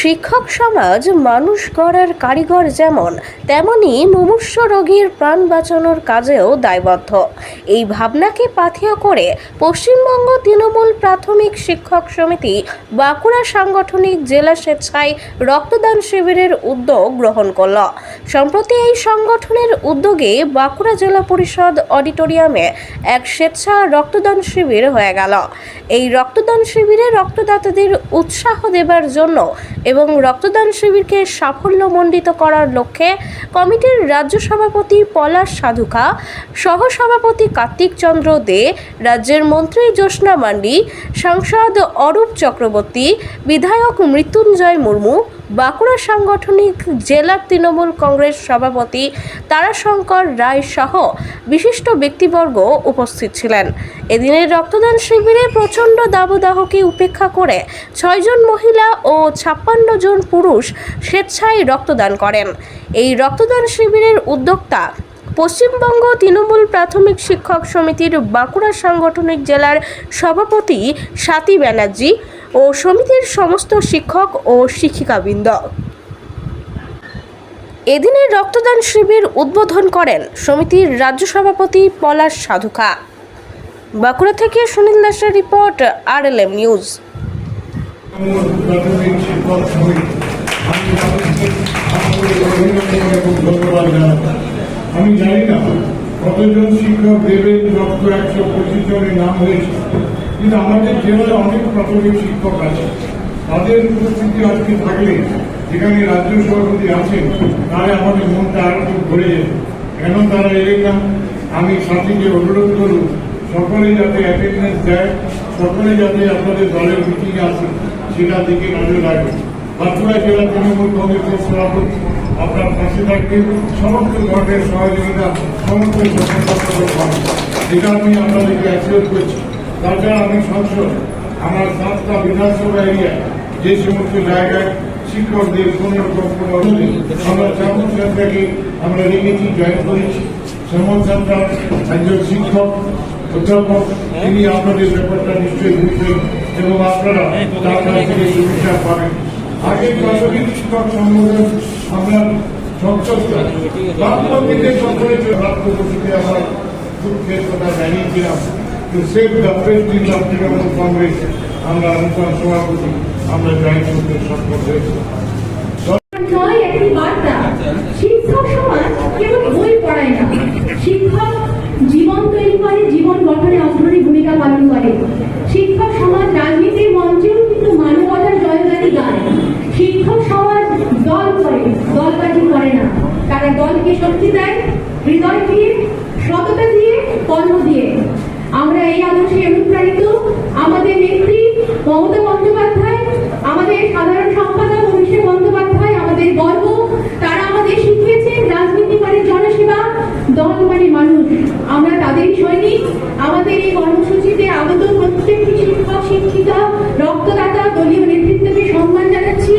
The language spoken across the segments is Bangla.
শিক্ষক সমাজ মানুষ করার কারিগর যেমন তেমনি মুমূর্ষ রোগীর প্রাণ বাঁচানোর কাজেও দায়বদ্ধ। এই ভাবনাকে পাথেয় করে পশ্চিমবঙ্গ তৃণমূল প্রাথমিক শিক্ষক সমিতি বাঁকুড়া সাংগঠনিক জেলা স্বেচ্ছায় রক্তদান শিবিরের উদ্যোগ গ্রহণ করল। সম্প্রতি এই সংগঠনের উদ্যোগে বাঁকুড়া জেলা পরিষদ অডিটোরিয়ামে এক স্বেচ্ছা রক্তদান শিবির হয়ে গেল। এই রক্তদান শিবিরে রক্তদাতাদের উৎসাহ দেবার জন্য এবং রক্তদান শিবিরকে সাফল্যমণ্ডিত করার লক্ষ্যে কমিটির রাজ্য সভাপতি পলাশ সাধুকা, সহসভাপতি কার্তিক চন্দ্র দে, রাজ্যের মন্ত্রী জ্যোৎস্না মান্ডি সাংসদ অরূপ চক্রবর্তী, বিধায়ক মৃত্যুঞ্জয় মুর্মু, বাঁকুড়া সাংগঠনিক জেলা তৃণমূল কংগ্রেস সভাপতি তারাশঙ্কর রায় সহ বিশিষ্ট ব্যক্তিবর্গ উপস্থিত ছিলেন। এদিনের রক্তদান শিবিরে প্রচণ্ড দাবদাহকে উপেক্ষা করে ছয়জন মহিলা ও ছাপ্পান্ন জন পুরুষ স্বেচ্ছায় রক্তদান করেন। এই রক্তদান শিবিরের উদ্যোক্তা পশ্চিমবঙ্গ তৃণমূল প্রাথমিক শিক্ষক সমিতির বাঁকুড়া সাংগঠনিক জেলার সভাপতি স্বাতী ব্যানার্জি ও সমিতির সমস্ত শিক্ষক ও শিক্ষিকাবৃন্দ। এদিনের রক্তদান শিবির উদ্বোধন করেন সমিতির রাজ্য সভাপতি পলাশ সাধুকা বাঁকুড়া থেকে সুনীল দাসের report R L M news আমি জানি না, কতজন শিক্ষক দেবেন রক্ত একশো পঁচিশ জনের নাম হয়েছে। কিন্তু আমাদের জেলায় অনেক প্রাথমিক শিক্ষক আছে। তাদের উপস্থিতি আজকে থাকলে, যেখানে রাজ্য সভাপতি আছেন তাহলে আমাদের মনটা আরও ভরে যেত কেন তারা এলেন না? আমি সাথীকে অনুরোধ করব, সকলে যাতে অ্যাটেন্ডেন্স দেয়, সকলে যাতে আপনাদের দলের মিটিং আসে সেটা দিকে নজর রাখবেন বাঁকুড়া জেলা তৃণমূল কংগ্রেসের সভাপতি আপনার পাশে থাকবেন সমস্ত ধরনের সহযোগিতা, সমস্ত এটা আমি আপনাদেরকে অ্যাসিওর করছি। তাছাড়া আমি সংসদ, আমার সাতটা বিধানসভা এরিয়া যে সমস্ত জায়গায় শিক্ষকদের কোন রকম কোনো আমরা চামচ থেকে আমরা রেখেছি জয়েন করেছি। শ্যামল সরকার একজন শিক্ষক, অধ্যাপক, তিনি আপনাদের ব্যাপারটা নিশ্চয়ই বুঝবেন এবং আপনারা তার কাছ থেকে সুবিধা পাবেন। আগে প্রাথমিক শিক্ষক সম্মেলন আমরা বামপন্থীদের সকলে আমরা দুঃখের কথা জানিয়েছিলাম, তো save the president of Congress, আমরা অনুষ্ঠান সভাপতি, আমরা জয়েন করতে নয় একটি বার্তা শিক্ষক সমাজ কেবল বই পড়ায় না শিক্ষক জীবন তৈরি করে জীবন গঠনে অগ্রণী ভূমিকা পালন করে শিক্ষক সমাজ রাজনীতির মঞ্চেও কিন্তু মানবতার জয়গানি গায় শিক্ষক সমাজ দল করে দলবাজি করে না তারা দলকে শক্তি দেয় হৃদয় দিয়ে সততা দিয়ে কর্ম দিয়ে আমরা এই আদর্শে অনুপ্রাণিত আমাদের নেত্রী মমতা বন্দ্যোপাধ্যায় আমাদের সাধারণ সম্পাদক অভিষেক বন্দ্যোপাধ্যায় আমাদের গর্ব তারা আমাদের শিখিয়েছেন রাজনীতি মানে জনসেবা দল মানে মানুষ আমরা তাদেরই সৈনিক। আমাদের এই কর্মসূচিতে আগত প্রত্যেকটি শিক্ষক, শিক্ষিকা, রক্তদাতা, দলীয় নেতৃত্বকে সম্মান জানাচ্ছি।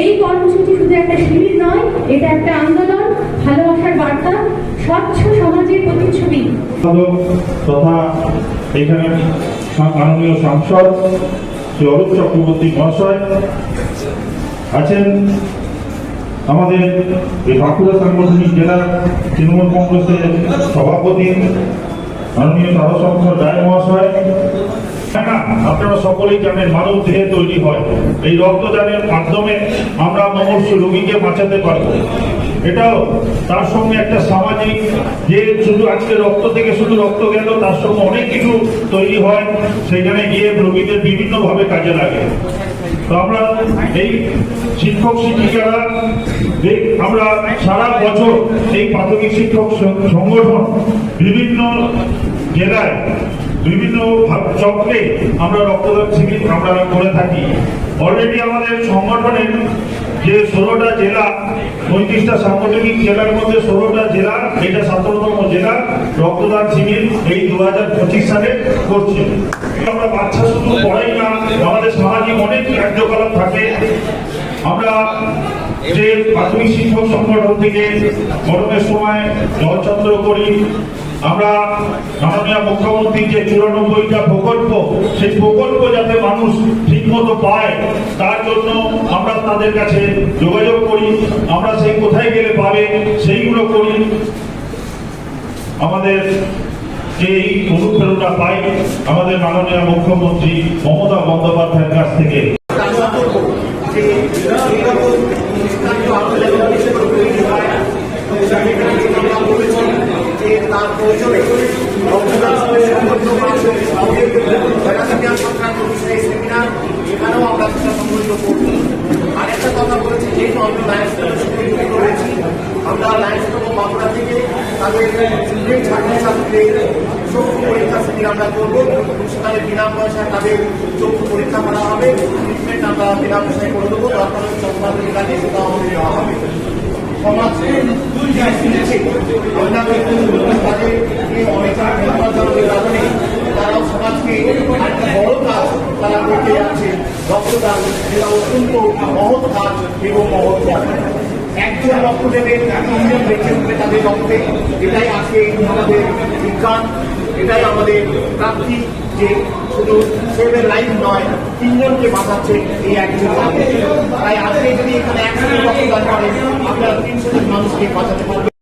এই কর্মসূচি শুধু একটা শিবির নয়, এটা একটা আন্দোলন, ভালোবাসার বার্তা, স্বচ্ছ সমাজের প্রতিচ্ছবি। তথা এখানে মাননীয় সাংসদ শ্রী অরূপ চক্রবর্তী মহাশয় আছেন। আমাদের এই বাঁকুড়া সাংগঠনিক জেলার তৃণমূল কংগ্রেসের সভাপতি মাননীয় তারাশঙ্কর রায় মহাশয়। হ্যাঁ, আপনারা সকলেই জানেন মানব দেহে তৈরি হয়। এই রক্তদানের মাধ্যমে আমরা মমর্ষ রোগীকে বাঁচাতে পারব এটাও তার সঙ্গে একটা সামাজিক যে শুধু আজকে রক্ত থেকে শুধু রক্ত গেল তার সঙ্গে অনেক কিছু তৈরি হয়। সেখানে গিয়ে রোগীদের বিভিন্নভাবে কাজে লাগে। তো আমরা এই শিক্ষক শিক্ষিকারা, এই আমরা সারা বছর এই প্রাথমিক শিক্ষক সংগঠন বিভিন্ন জেলায় বিভিন্ন চক্রে আমরা রক্তদান শিবির আমরা করে থাকি। অলরেডি আমাদের সংগঠনের যে ষোলোটা জেলা, পঁয়ত্রিশটা সাংগঠনিক জেলার মধ্যে ষোলোটা জেলা, এটা সতেরোতম জেলা রক্তদান শিবির এই দু হাজার পঁচিশ সালে করছে। আমরা বাচ্চা শুধু পড়াই না, আমাদের সামাজিক অনেক কার্যকলাপ থাকে। আমরা যে প্রাথমিক শিক্ষক সংগঠন থেকে গরমের সময় জলচন্দ্র করি আমরা মাননীয় মুখ্যমন্ত্রীর যে চুরানব্বইটা প্রকল্প, সেই প্রকল্প যাতে মানুষ ঠিক মতো পায়, তার জন্য আমরা তাদের কাছে যোগাযোগ করি। আমরা সেই কোথায় গেলে পাবে, সেইগুলো করি। আমাদের যে এই অনুপ্রেরণা পাই আমাদের মাননীয় মুখ্যমন্ত্রী মমতা বন্দ্যোপাধ্যায়ের কাছ থেকে আশা করব যে এইরকম স্থানীয় আন্দোলন হিসেবে তৈরি হয় সেখানে আমরা বলেছি যে তার প্রয়োজনে রক্তদান সংগঠিত সেমিনার এখানেও আমরা সেটা আরেকটা কথা বলেছি যেহেতু আমরা লায়ন্স ক্লাবের রয়েছি আমরা লায়ন্স ক্লাব বাঁকুড়া থেকে তাদের স্টুডেন্ট ছাত্রছাত্রীদের চক্ষু পরীক্ষা শিবির আমরা করব সেখানে বিনা পয়সায় চক্ষু পরীক্ষা করা হবে ট্রিটমেন্ট আমরা বিনা করে দেবো হলে চশমা কাজে সেটাও আমাদের দেওয়া হবে। তারাও সমাজকে একটা বড় কাজ তারা করতে যাচ্ছে রক্তদান যেটা অত্যন্ত মহৎ কাজ এবং মহৎ কাজ একজন রক্ত দেবে তিনজন বেঁচে উঠবে তাদের রক্তে এটাই আজকে আমাদের বিজ্ঞান এটাই আমাদের প্রাপ্তি যে শুধু সেভের লাইফ নয়, তিনজনকে বাঁচাচ্ছে এই একজন। তাই আজকে যদি এখানে একসাথে করে আপনারা তিনশো জন মানুষকে বাঁচাতে পারবেন